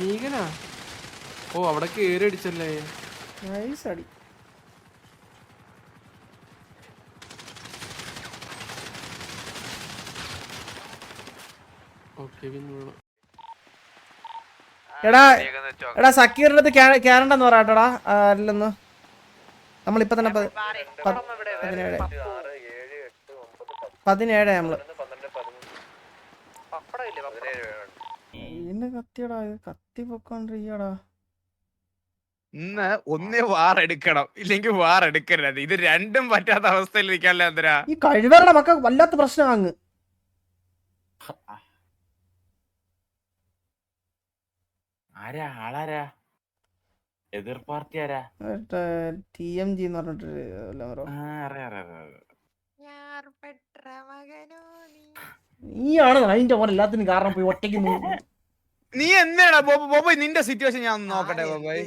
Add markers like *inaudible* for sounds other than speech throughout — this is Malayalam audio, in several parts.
നീകനാ? ഓ അവിടെ കേറി അടിച്ചല്ലേ നൈസ് അടി എടാ എടാ സക്കീറിന്റെ അടുത്ത് കേറണ്ടെന്ന് പറയാട്ടോടാ അല്ലെന്ന് നമ്മളിപ്പോ തന്നെ പതിനേഴ്. പതിനേഴ് നമ്മൾ. എന്നെ കത്തിയടാ ഇത് കത്തി പൊക്കോണ്ടിരിക്കടാ ഇന്ന് ഒന്നേ വാർ എടുക്കണം ഇല്ലെങ്കിൽ വാർ എടുക്കരുത്. ഇത് രണ്ടും പറ്റാത്ത അവസ്ഥയിൽ ഇരിക്കാല്ലേ എന്തിനാ ഈ കഴിവരുടെ മക്ക വല്ലാത്ത പ്രശ്നം അങ്ങ്. ആരാ? ആളാരാ? എതിർ പാർട്ടി ആരാ? ടി എം ജി എന്ന് പറഞ്ഞിട്ട് നീയാണ് അതിന്റെ പോലെ എല്ലാത്തിനും കാരണം പോയി ഒറ്റയ്ക്ക് നീ എന്താണ് ബോബോ? ബോബോയ് നിന്റെ സിറ്റുവേഷൻ ഞാൻ നോക്കട്ടെ ബോബോയ്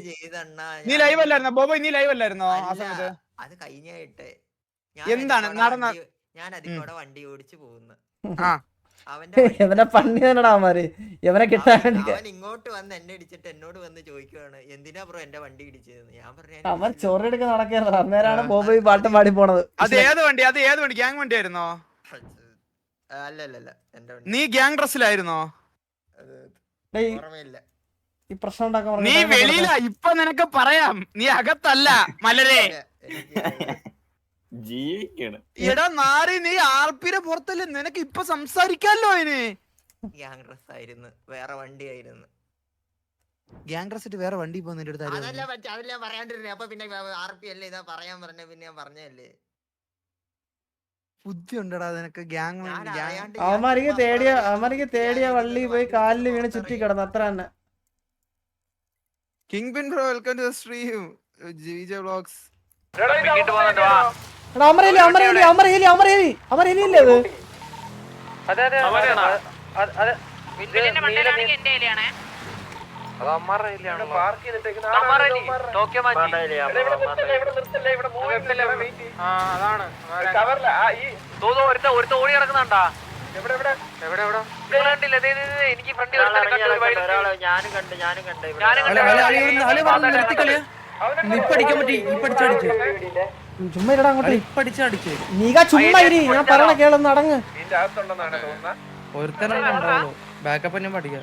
നീ ലൈവ് അല്ലായിരുന്നോ? ബോബോയ് നീ ലൈവ് അല്ലായിരുന്നോ ആ സമയത്ത്? അത് കഴിഞ്ഞായിട്ട് എന്താണ്? നടന്ന- ഞാൻ അതിലൂടെ വണ്ടി ഓടിച്ചു പോകുന്നു. ആ. അവന്റെ *laughs* പണി തന്നെടാ അവന്മാര്. എവനെ കിട്ടാൻ അവൻ- ഇങ്ങോട്ട് വന്ന് എന്നെ ഇടിച്ചിട്ട് എന്നോട് വന്ന് ചോദിക്കുവാണ് എന്തിനാ ബ്രോ എന്റെ വണ്ടി ഇടിച്ചതെന്ന്? ഞാൻ പറഞ്ഞു അവൻ ഇടിച്ചില്ല." നടക്കരുത് അന്നേരാണ് ബോബോയ് പാട്ടും പാടി പോണത്. അത് ഏത് വണ്ടി? അത് ഏത് വണ്ടി? ഗ്യാങ് വണ്ടി ആയിരുന്നോ? അല്ല അല്ല അല്ല എന്റെ വണ്ടി. നീ ഗ്യാങ് ഡ്രസ്സിലായിരുന്നോ ഈ പ്രശ്നം ഉണ്ടാക്കാൻ നീ വെളിയില ഇപ്പൊ നിനക്ക് പറയാം. നീ അകത്തല്ല മലരേ. എടാ നാറി നീ ആർപ്പിയുടെ പുറത്തല്ലേ? നിനക്ക് ഇപ്പൊ സംസാരിക്കാലോ അതിന് ഗ്യാങ് ഡ്രസ് ആയിരുന്നു വേറെ വണ്ടി ആയിരുന്നു ഗ്യാങ് ഡ്രസ് ഇട്ട് വേറെ വണ്ടി പോകുന്ന അടുത്ത് അതല്ല പറ്റ അതല്ല പറയാണ്ടിരുന്നേ. അപ്പൊ പിന്നെ ആർ പി അല്ലേ ഇതാ പറയാൻ പറഞ്ഞ പിന്നെ ഞാൻ പറഞ്ഞല്ലേ ബുദ്ധി ഉണ്ടടാ നിനക്ക് ഗ്യാങ് അവന്മാരിക്ക് തേടിയ അവന്മാരിക്ക് തേടിയ വള്ളി പോയി കാലിൽ കാലിൽ വീണ്. ചുറ്റി കിടന്നു. അത്ര തന്നെ. Kingpin bro welcome to stream GJ vlogs എടാ അമരേലി അമരേലി അമരേലി അമരേലി അമരേലി ഇല്ലേ അത് ഞാനും കണ്ട് ഞാനും കണ്ട് ചുമ്മാ ഇരി ഞാൻ പറയണ കേളൊന്ന് അടങ്ങ്. ബാക്കപ്പ് ഞാൻ പഠിക്കാം.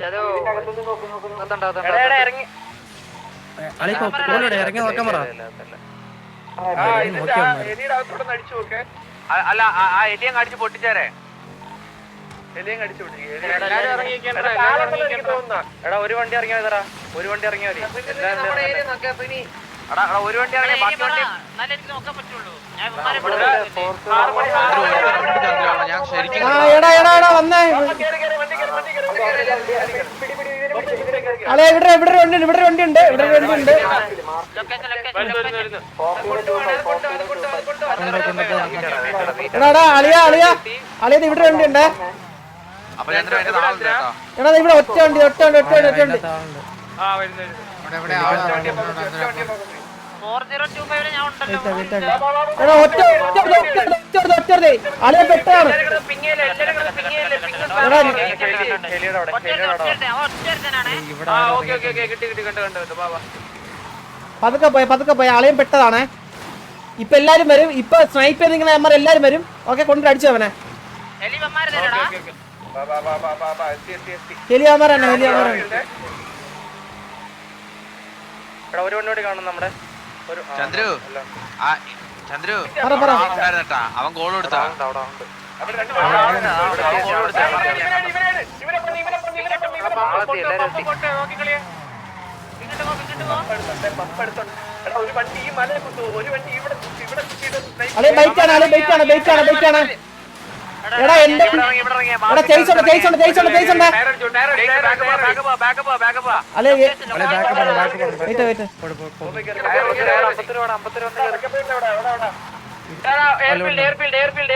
ഇറങ്ങി. നോക്കാൻ പറ. അല്ല ആ എലിയും കടിച്ചു പൊട്ടിച്ചേരെ. എടാ ഒരു വണ്ടി ഇറങ്ങിയാ. ഒരു വണ്ടി ഇറങ്ങിയാ മതി. എടാ എടാ, ഒരു വണ്ടി ഇറങ്ങിയ ബാക്കി വണ്ടി ഞാൻ ശരിക്കും ആ എടാ എടാ എടാ വന്നേ അളെ ഇവിടെ ഇവിടെ വണ്ടി ഉണ്ട് ഇവിടെ വണ്ടി ഉണ്ട് ഇവിടെ വണ്ടി ഉണ്ട് എടാടാ എടാ അളിയ അളിയ. അളിയ ദേ ഇവിടെ വണ്ടി ഉണ്ട് എടാ ഇവിടെ ഒറ്റ വണ്ടി ഒറ്റ വണ്ടി ഒറ്റ വണ്ടി ഒറ്റ വണ്ടി. അളിയ പെട്ടാണ്. പതുക്കെ പോയ പതുക്കെ പോയ. അളയും പെട്ടതാണേ. ഇപ്പൊ എല്ലാരും വരും. ഇപ്പൊ സ്നൈപ്പ് ചെയ്തിങ്ങനെ അമ്മ എല്ലാരും വരും. ഓക്കെ കൊണ്ടുപോയി അടിച്ചു അവനെ. തന്നെ എടാ ഒരു വണ്ടി കാണും നമ്മുടെ. ചന്ദ്രു ചന്ദ്രു ഉണ്ടായിരുന്നട്ടാ. അവൻ ഗോൾ കൊടുത്താ? അളെ ബൈക്കാണ് അളെ ബൈക്കാണ് ബൈക്കാണ് ബൈക്കാണ് എടാ എന്റെ എടാ ചേസ് ഉണ്ട് ചേസ് ഉണ്ട് ചേസ് ഉണ്ട് ചേസ് ഉണ്ട് അളെ വെയിറ്റ് വെയിറ്റ് എടാ എടാ, എടാ, എടാ. ഇവിടെ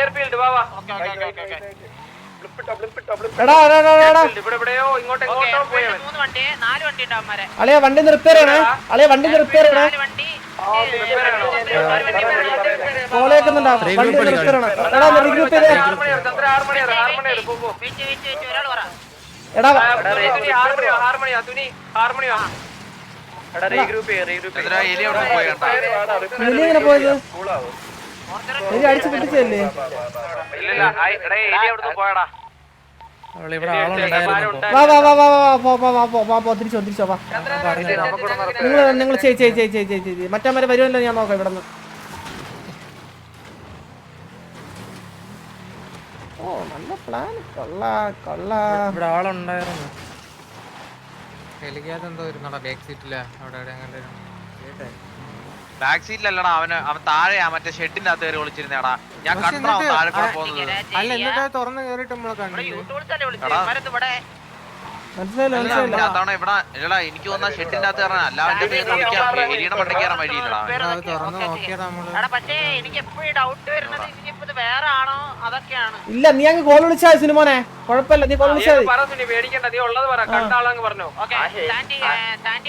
എവിടെയോ ഇങ്ങോട്ട് ഓക്കേ പോയവൻ അളിയ വണ്ടി റിപ്പയർ ചെയ്യണേ അളിയ വണ്ടി റിപ്പയർ ചെയ്യണേ കോളേക്കുന്നുണ്ടാ. വണ്ടി റിപ്പയർ ചെയ്യണം എടാ റിഗ്രൂപ്പ് ചെയ്തേ. എടാ എലിയ പോയത്? അടിച്ചു പിടിച്ചല്ലേ? വാ നിങ്ങൾ നിങ്ങൾ ചെയ് ചെയ് വരുമല്ലോ ഞാൻ നോക്കാം ഇവിടെ ഓ നല്ല പ്ലാൻ കൊള്ളാ കൊള്ളാ. ഇവിടെ ആളുണ്ടായിരുന്നു എന്തോ ഇരുന്നോടാ ബാക്ക് സീറ്റിലാ അവിടെ എവിടെ അങ്ങനെ ബാക്ക് സീറ്റിലല്ലടാ അവന് അവൻ താഴെയാ മറ്റേ ഷെഡിന്റെ അകത്ത് കയറി വിളിച്ചിരുന്നേടാ ഞാൻ കണ്ടാ താഴെ കൂടെ പോകുന്നത്. അല്ല എന്നിട്ട് തുറന്ന് കേറിട്ട് നമ്മളെ എടാ. അതാണ് ഇവിടെ ഇല്ലടാ എനിക്ക് വന്ന ഷെഡിന്റെ അകത്ത് കയറാൻ അല്ല അവന്റെ പേര് വിളിക്കാം. എലിയുടെ മണ്ടയ്ക്ക് കയറാൻ വഴിയില്ലടാ തുറന്ന് എടാ പക്ഷേ എനിക്ക് എപ്പോഴും ഡൗട്ട് വരുന്നത്? ഇനിയിപ്പോ ഇത് വേറെ ആണോ? അതൊക്കെയാണ്. ഇല്ല നീ അങ്ങ് കോൾ വിളിച്ചാ സിനിമനെ സിനിമോനെ. കുഴപ്പമില്ല നീ കോൾ വിളിച്ചാ പറഞ്ഞു പേടിക്കണ്ട. നീ ഉള്ളത് പറ കണ്ട ആളങ്ങ് പറഞ്ഞു.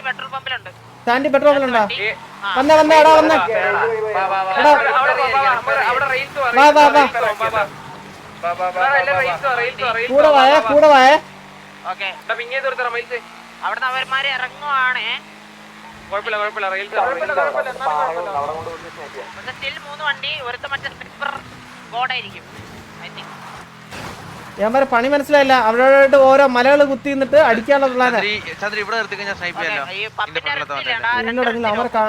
പെട്രോൾ പമ്പിലുണ്ട്. സ്റ്റാൻഡി പെട്രോൾ ഉണ്ടോ? വന്ന വന്ന എടാ വന്ന. വാ വാ വാ കൂടെ വായ കൂടെ വായ. അവിടെ അവിടുന്ന് അവന്മാര് ഇറങ്ങുവാണേ. സ്റ്റിൽ മൂന്ന് വണ്ടി ഒരുത്ത മറ്റേ സ്ലിപ്പർ ബോർഡായിരിക്കും ഐ തിങ്ക് ഞാൻ പറ പണി മനസ്സിലായില്ല. അവരോട് ഓരോ മലകൾ കുത്തി നിന്നിട്ട് അടിക്കാനുള്ള പ്ലാനാ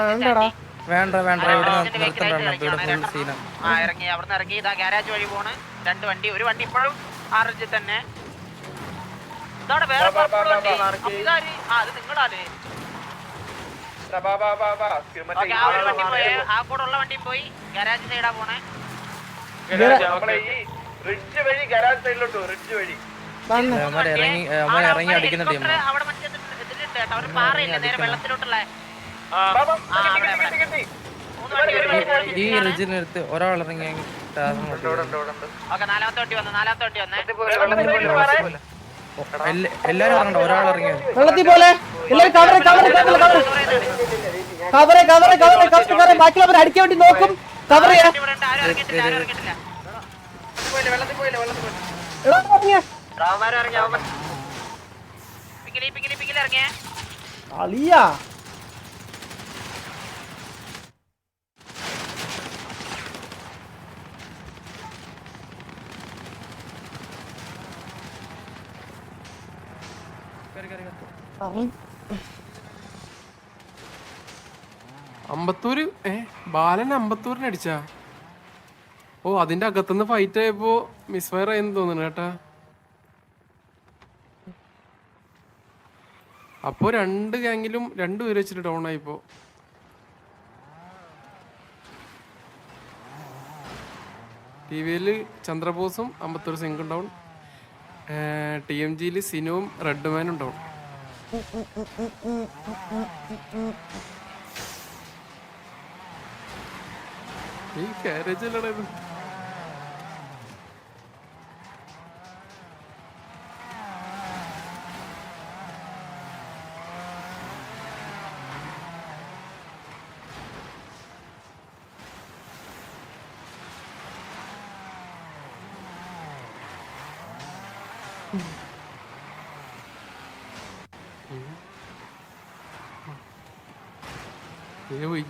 കണ്ടടാ വേണ്ട വേണ്ട. ഇവിടെ നിർത്തണ്ട ഇവിടെ ആ ഇറങ്ങി. അവിടുന്ന് ഇറങ്ങി. ഇതാ ഗാരാജ് വഴി പോണ്. രണ്ട് വണ്ടി ഒരു വണ്ടി ഇപ്പോഴും ആറഞ്ചിൽ തന്നെ. ഇതവിടെ വേറെ വണ്ടി? ആ അത് നിങ്ങളാൽ ആ ഒരു വണ്ടി പോയി. ആ കൂടെ ഉള്ള വണ്ടി പോയി. ഗാരാജ് സൈഡാ പോണേ? റിച്ച് ഇറങ്ങി ഇറങ്ങി അടിക്കുന്ന ടീം ഈ ഒരാൾ ഇറങ്ങി ഒരാൾ വെള്ളത്തിൽ പോലെ എല്ലാരും അടിക്കാൻ വേണ്ടി നോക്കും കവർ ചെയ്യാം അളിയാ. അമ്പത്തൂര് ഏ ബാലൻ അമ്പത്തൂരിന് അടിച്ചാ ഓ അതിന്റെ അകത്തുനിന്ന് ഫൈറ്റ് ആയപ്പോ മിസ്ഫയർ ആയെന്ന് തോന്നുന്നു കേട്ടാ. അപ്പോ രണ്ട് ഗാങ്ങിലും രണ്ടു പേര് വെച്ചിട്ട് ഡൗൺ ആയിപ്പോ. ടി വിയിൽ ചന്ദ്രബോസും അമ്പത്തൊരു സിംഗും ഡൗൺ ടി എം ജിയിൽ സിനുവും റെഡ്മാനും ഡൗൺ ഈ കാരേജ് Deu aí.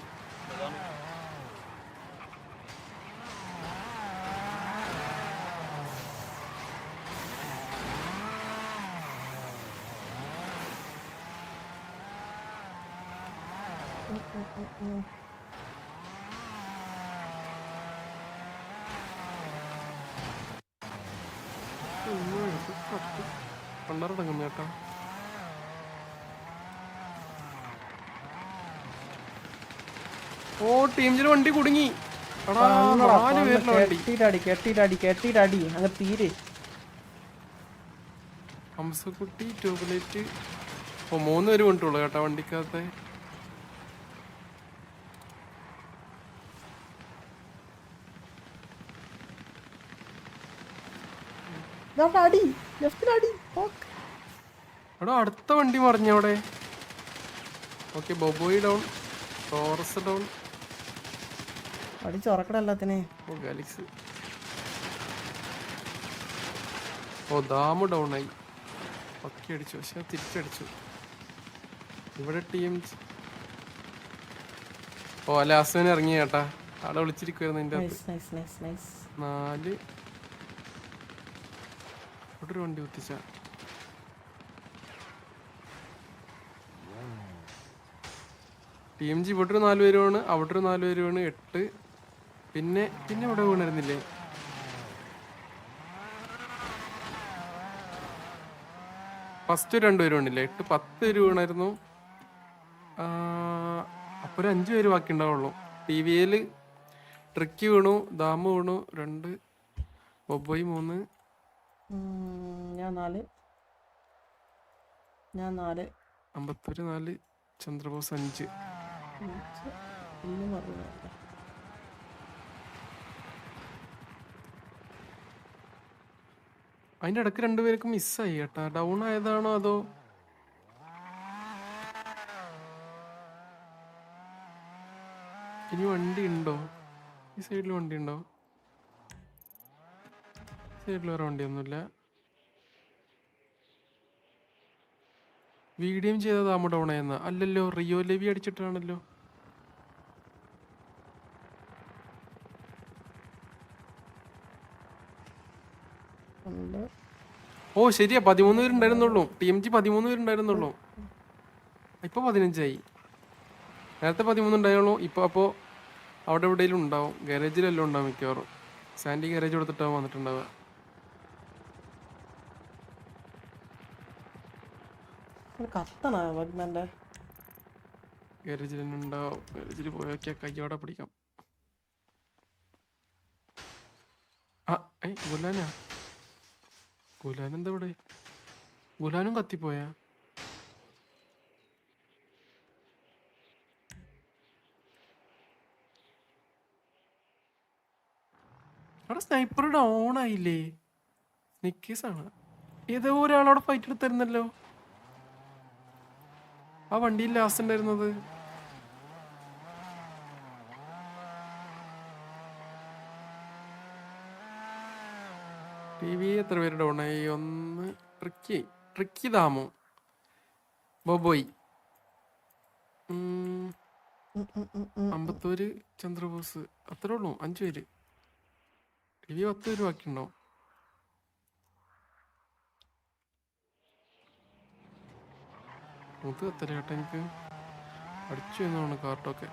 പണ്ടറടങ്ങുന്ന കേട്ടോ ഓ ടീമിൽ വണ്ടി കുടുങ്ങി. കെട്ടിട്ടടി കെട്ടിട്ടടി കെട്ടിട്ടടി. അങ്ങ് തീരെ. ഹംസക്കുട്ടി ട്യൂബ്ലൈറ്റ്. ഓ മൂന്ന് പേര് കൊണ്ടുള്ളൂ കേട്ടോ വണ്ടിക്കകത്ത്. എടാ അടുത്ത വണ്ടി മറിഞ്ഞവിടെ ഓക്കെ ബൊബോയി ഡൗൺ ടോറസ് ഡൗൺ. അടിച്ച് ഉറക്കട എല്ലാത്തിനെ. ഓ ദാമു ഡൗൺ ആയി. പക്കി അടിച്ചു പക്ഷെ തിരിച്ചടിച്ചു. ഇവിടെ ടീം ഓ ലാസ്റ്റിന് ഇറങ്ങി ചേട്ടാ ആളെ വിളിച്ചിരിക്കുവായിരുന്നു നൈസ് നാല്. ഇവിടെ ഒരു വണ്ടി കുത്തിച്ച. ടീം ജി ഇവിടെ ഒരു നാല് പേരുമാണ് അവിടെ ഒരു നാല് പേരുമാണ് എട്ട്. പിന്നെ പിന്നെ ഇവിടെ വീണിരുന്നില്ലേ? ഫസ്റ്റ് രണ്ടുപേരും ഉണ്ടില്ലേ എട്ട് പത്ത് പേര് വീണായിരുന്നു. അപ്പൊ ഒരു അഞ്ചു പേര് ബാക്കി ഉണ്ടാവുള്ളൂ. ടി വിയിൽ ട്രിക്ക് വീണു ദാമ വീണു രണ്ട് ബൊബോയ് മൂന്ന്. ഞാൻ നാല്. ഞാൻ നാല്. അമ്പത്തൊരു നാല് ചന്ദ്രബോസ് അഞ്ച്. പറഞ്ഞു അതിന്റെ ഇടയ്ക്ക് രണ്ടുപേർക്ക് മിസ്സായി കേട്ടാ. ഡൗൺ ആയതാണോ അതോ? ഇനി വണ്ടി ഉണ്ടോ? ഈ സൈഡിൽ വണ്ടി ഉണ്ടോ? സൈഡിൽ വേറെ വണ്ടിയൊന്നുമില്ല. വീഡിയം ചെയ്തതാമോ ഡൗൺ ആയെന്ന. അല്ലല്ലോ റിയോ ലെവി അടിച്ചിട്ടാണല്ലോ. ഉണ്ട് ഓ ശരിയാ പതിമൂന്ന് പേരുണ്ടായിരുന്നുള്ളൂ ടി എം ജി പതിമൂന്ന് പേരുണ്ടായിരുന്നുള്ളൂ ഇപ്പൊ പതിനഞ്ചായി. നേരത്തെ പതിമൂന്ന് ഉണ്ടായുള്ളൂ ഇപ്പൊ അപ്പോ അവിടെ എവിടെയെങ്കിലും ഉണ്ടാവും. ഗാരേജിലെല്ലാം ഉണ്ടാവും മിക്കവാറും. Sandy garage കൊടുത്തിട്ടാവും വന്നിട്ടുണ്ടാവുക. കത്തണ വഗ്നന്റെ ഗാരേജിൽ തന്നെ ഉണ്ടാവും. ഗാരേജിൽ പോയി കയ്യോടെ പിടിക്കാം. ആ ഗുലാൻ എന്താ ഇവിടെ ഗുലാനും കത്തിപ്പോയാ? അവിടെ സ്നൈപ്പറുടെ ഓണായില്ലേ? നിക്കീസാണ്. നിക്കേസ് ഏതോ ഒരാളോട് ഫൈറ്റ് എടുത്തിരുന്നല്ലോ. ആ വണ്ടിയിൽ ലാസ്റ്റ് ഉണ്ടായിരുന്നത്. ടി വി എത്ര പേര് ഡൗൺ ഒന്ന് ട്രിക്കി ട്രിക്കി ദാമു. ബോബോയി. അമ്പത്തൂര് ചന്ദ്രബോസ്. അത്രേ ഉള്ളൂ അഞ്ചു പേര്. ടി വി പത്ത് പേര് ബാക്കിയുണ്ടോ? മുത്ത് എത്ര ചേട്ടാ എനിക്ക്? അടിച്ചു എന്നാണ് കാർട്ടൊക്കെ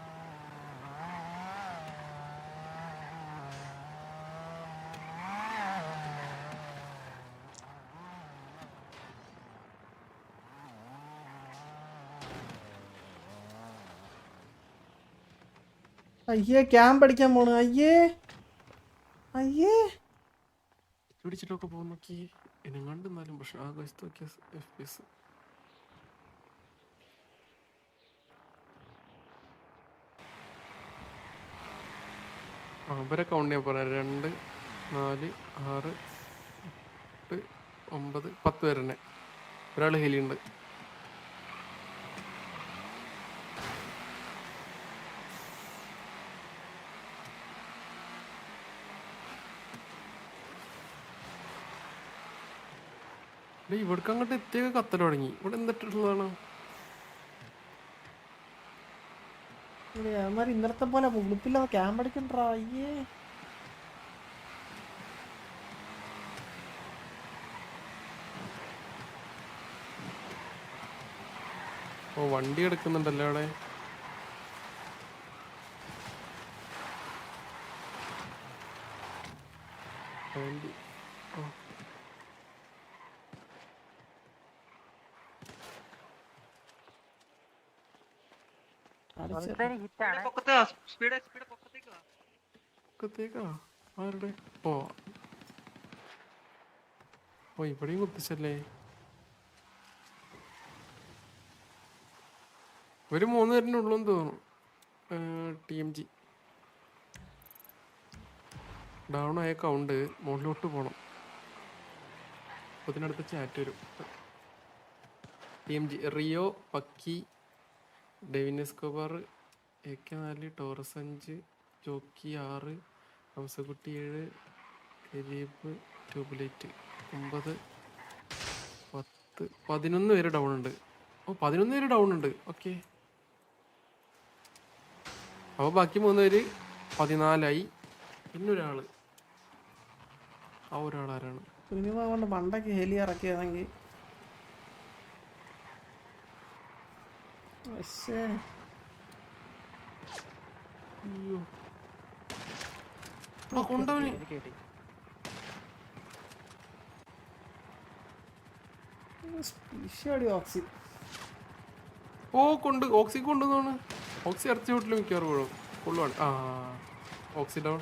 അയ്യേ ക്യാമ്പ് അടിക്കാൻ പോണു. അയ്യേ. അയ്യേ. പിടിച്ചിട്ടൊക്കെ പോകുന്ന നോക്കി. എന്നാലും പക്ഷെ നോക്കിയ എഫ് പി എസ് അവരെ കൗണ്ട് ചെയ്യാൻ പറയാം രണ്ട് നാല് ആറ് എട്ട് ഒമ്പത് പത്ത് പേരെന്നെ ഒരാൾ ഹെലിയുണ്ട്. ഇവിടേക്ക് അങ്ങോട്ട് എത്തിയൊക്കെ കത്തൽ തുടങ്ങി. ഇവിടെ എന്തിട്ടുള്ളതാണ്? അവന്മാർ ഇന്നലത്തെ പോലെ ഉളുപ്പില്ലാതെ ക്യാമ്പ് അടിക്കണ്ടാ അയ്യേ. ഓ വണ്ടി എടുക്കുന്നുണ്ടല്ലോ അവിടെ വണ്ടി ഓ പൊക്കത്തേക്കാ ആരുടെ ഓ ഇവിടെയും കുത്തിച്ചല്ലേ? ഒരു മൂന്ന് പേരിന്റെ ഉള്ളൂന്ന് തോന്നുന്നു. ടി എം ജി ഡൗൺ ആയ കൗണ്ട് മുകളിലോട്ട് പോണം. അതിനടുത്ത് ഇതിനടുത്ത് ചാറ്റ് വരും. ടി എം ജി റിയോ പക്കി ഡെവിൻ എസ്കോബാർ എ കെ നാല് ടോറസ് അഞ്ച് ജോക്കി ആറ് ഹംസക്കുട്ടി ഏഴ് ദിലീപ് ട്യൂബ്ലൈറ്റ് ഒമ്പത് പത്ത് പതിനൊന്ന് പേര് ഡൗൺ ഉണ്ട്. ഓ പതിനൊന്ന് പേര് ഡൗൺ ഉണ്ട്. ഓക്കെ. അപ്പോൾ ബാക്കി മൂന്ന് പേര് പതിനാലായി. പിന്നെ ഒരാൾ. ആ ഒരാൾ ആരാണ്? കൊണ്ട് പണ്ടൊക്കെ ഹെലി ഇറക്കിയതെങ്കിൽ പക്ഷേ അയ്യോ ആ കൊണ്ടവന് ഈശോടി ഓക്സി. ഓ കൊണ്ട് ഓക്സി കൊണ്ടുവന്നാണ് ഓക്സി ഇറച്ചി വീട്ടിൽ മിക്കവാറും വീഴും കൊള്ളുവാണ്. ആ ഓക്സി ഡൗൺ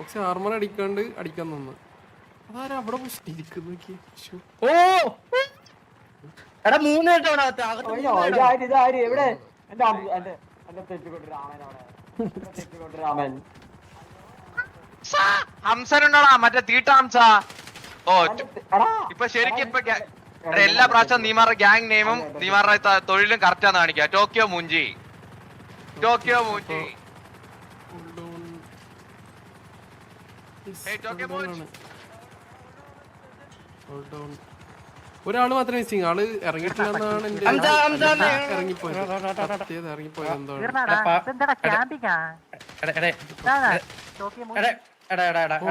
ഓക്സി ആർമർ അടിക്കാണ്ട് അടിക്കാൻ നിന്ന്. അതാരാ അവിടെ നോക്കിയേ? ഓ! എടാ മൂന്ന് കേട്ടോ അവിടെ അകത്ത്. ഹംസനുണ്ടോടാ? മറ്റേ തീട്ട ഹംസ. ഓ ഇപ്പൊ ശരിക്കും ഇപ്പൊ എല്ലാ പ്രാവശ്യം നീമാറുടെ ഗ്യാങ് നെയിമും നീമാറുടെ തൊഴിലും കറക്റ്റ് ആണെന്ന് കാണിക്കുക ടോക്കിയോ മുഞ്ചി. ടോക്കിയോ മുഞ്ചി ടോക്കിയോ മുഞ്ചി. Yes, Hey, Tokyo hold on. Hold on. ഒരാൾ മാത്രമേ മിസ്സിങ് ആൾ ഇറങ്ങിയിട്ടില്ല എന്നാണ് എന്റെ. ഇറങ്ങിപ്പോയത്. സത്യത് ഇറങ്ങിപ്പോയത് എന്തോ.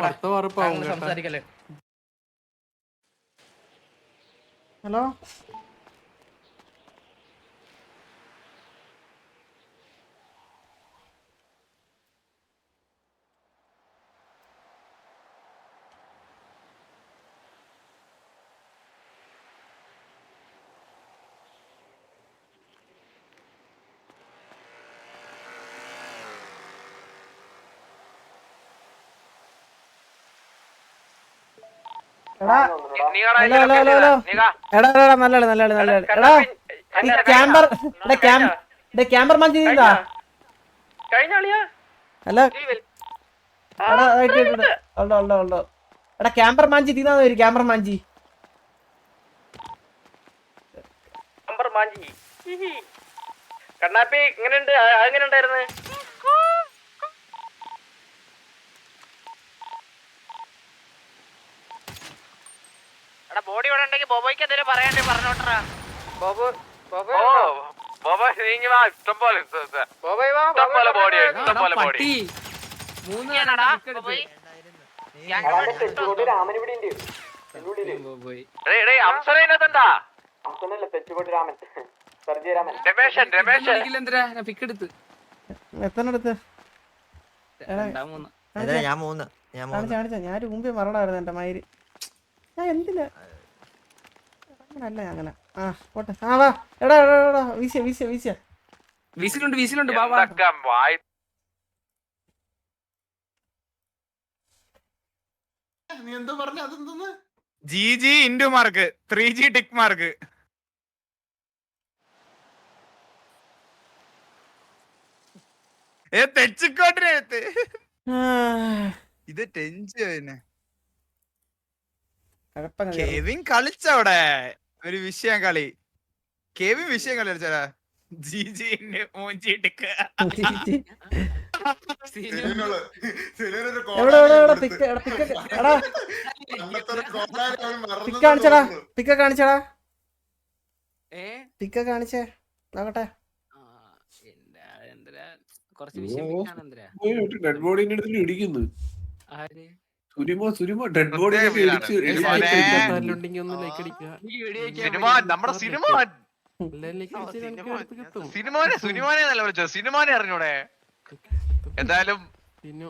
അടുത്ത വാറപ്പാവും ഹലോ? എടാ എടാ നല്ലതാണ് നല്ലതാണ് നല്ലതാണ് എടാ ഈ ക്യാമ്പർ എടാ ക്യാമ്പ് എടാ ക്യാമ്പർ മാഞ്ചി നീന്താ അല്ല. എടാ ഉണ്ടോ ഉണ്ടോ ഉണ്ടോ എടാ ക്യാമ്പർ മാഞ്ചി തീന്നാ വരും ക്യാമ്പർ മാഞ്ചി കണ്ണാപ്പി ഇങ്ങനെയുണ്ട് എങ്ങനെ ഉണ്ടായിരുന്നു എടാ ബോഡി ഇവിടെ ഉണ്ടെങ്കിൽ ബോബോയ്ക്ക് എന്തെങ്കിലും പറയാണ്ടേ പറഞ്ഞോട്ടറാ. ബോബോ ബോബോ ബോബ നീങ്ങി വാ ഇഷ്ടം പോലെ ബോബോയ് വാ ഇഷ്ടം പോലെ ബോഡി ഇഷ്ടം പോലെ ബോഡി മൂന്നാടാ ബോബോയ്. ഞാൻ മൂന്ന്. ഞാൻ ഞാൻ മുമ്പേ മറണായിരുന്നു എന്റെ മയിൽ. ഞാൻ എന്തിനാ അങ്ങനല്ല അങ്ങനെ. ആ പോട്ടെ. ആ വാ. എടാ എടാ എടാ വീശ വീശ വീശ. വിസിലുണ്ട് വിസിലുണ്ട് വാ, വാ. എന്തൊക്കെ വായി നീ എന്തോ പറഞ്ഞു? അതെന്തോന്ന്? G G into mark. Three G tick mark. ഏ തെച്ചിക്കോട്ടിനകത്ത് ഇത് ടെൻഷൻ കെവിൻ കളിച്ചവിടെ. ഒരു വിഷയം കളി. കെവിൻ വിഷയം കളി കളിച്ചടാ കാണിച്ചടാ. തോന്നുന്നു. പിക്ക കാണിച്ചടാ. പിക്ക കാണിച്ചേ. നോക്കട്ടെ. ഇടിക്കുന്നു. സുരിമോ ഡെഡ് ബോഡി സിനിമ നമ്മുടെ സിനിമ സിനിമോനെ സിനിമോനെ നല്ല വിളിച്ചോ സിനിമനെ അറിഞ്ഞൂടെ? എന്തായാലും പിന്നെ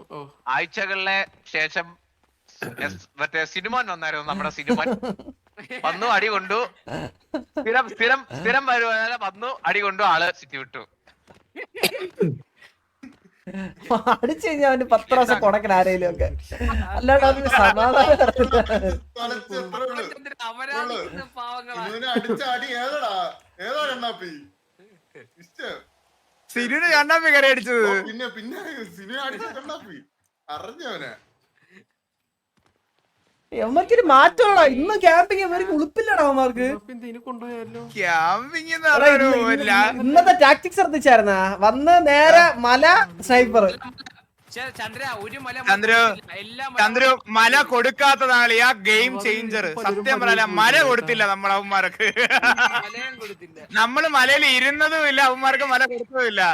ആഴ്ചകളിലെ ശേഷം എസ്- മറ്റേ സിനിമ വന്നായിരുന്നു നമ്മുടെ സിനിമൻ. *laughs* വന്നു അടി കൊണ്ടു. സ്ഥിരം സ്ഥിരം സ്ഥിരം വരുവാനെ വന്നു അടി കൊണ്ടു ആൾ സിറ്റി വിട്ടു. *laughs* അടിച്ചു കഴിഞ്ഞാൽ അവന് പത്ത് പ്രാവശ്യം കൊടക്കൻ ആരെങ്കിലും ഒക്കെ. അല്ലാണ്ട് അവന് സമാധാനം സിനിമ കരയടിച്ചത്. കണ്ണാപ്പി പിന്നെ പിന്നെ സിനിമ അടിച്ച കണ്ണാപ്പി അറിഞ്ഞവനെ യവന്മാർക്കൊരു മാറ്റമാണോ ഇന്നും ക്യാമ്പിങ് അവർക്ക് ഉളുപ്പില്ലടാ അവന്മാർക്ക്. ഇന്നത്തെ ടാക്ടിക്സ് ശ്രദ്ധിച്ചായിരുന്ന? വന്ന് നേരെ മല സ്നൈപ്പർ ചന്ദ്ര ഒരു മല ചന്ദ്രു എല്ലാ ചന്ദ്രു മല കൊടുക്കാത്തതാണ് ആ ഗെയിം ചേഞ്ചർ സത്യം പറയല മല കൊടുത്തില്ല നമ്മൾ അവന്മാർക്ക്. നമ്മൾ മലയിൽ ഇരുന്നതും ഇല്ല അവന്മാർക്ക് മല കൊടുത്തതും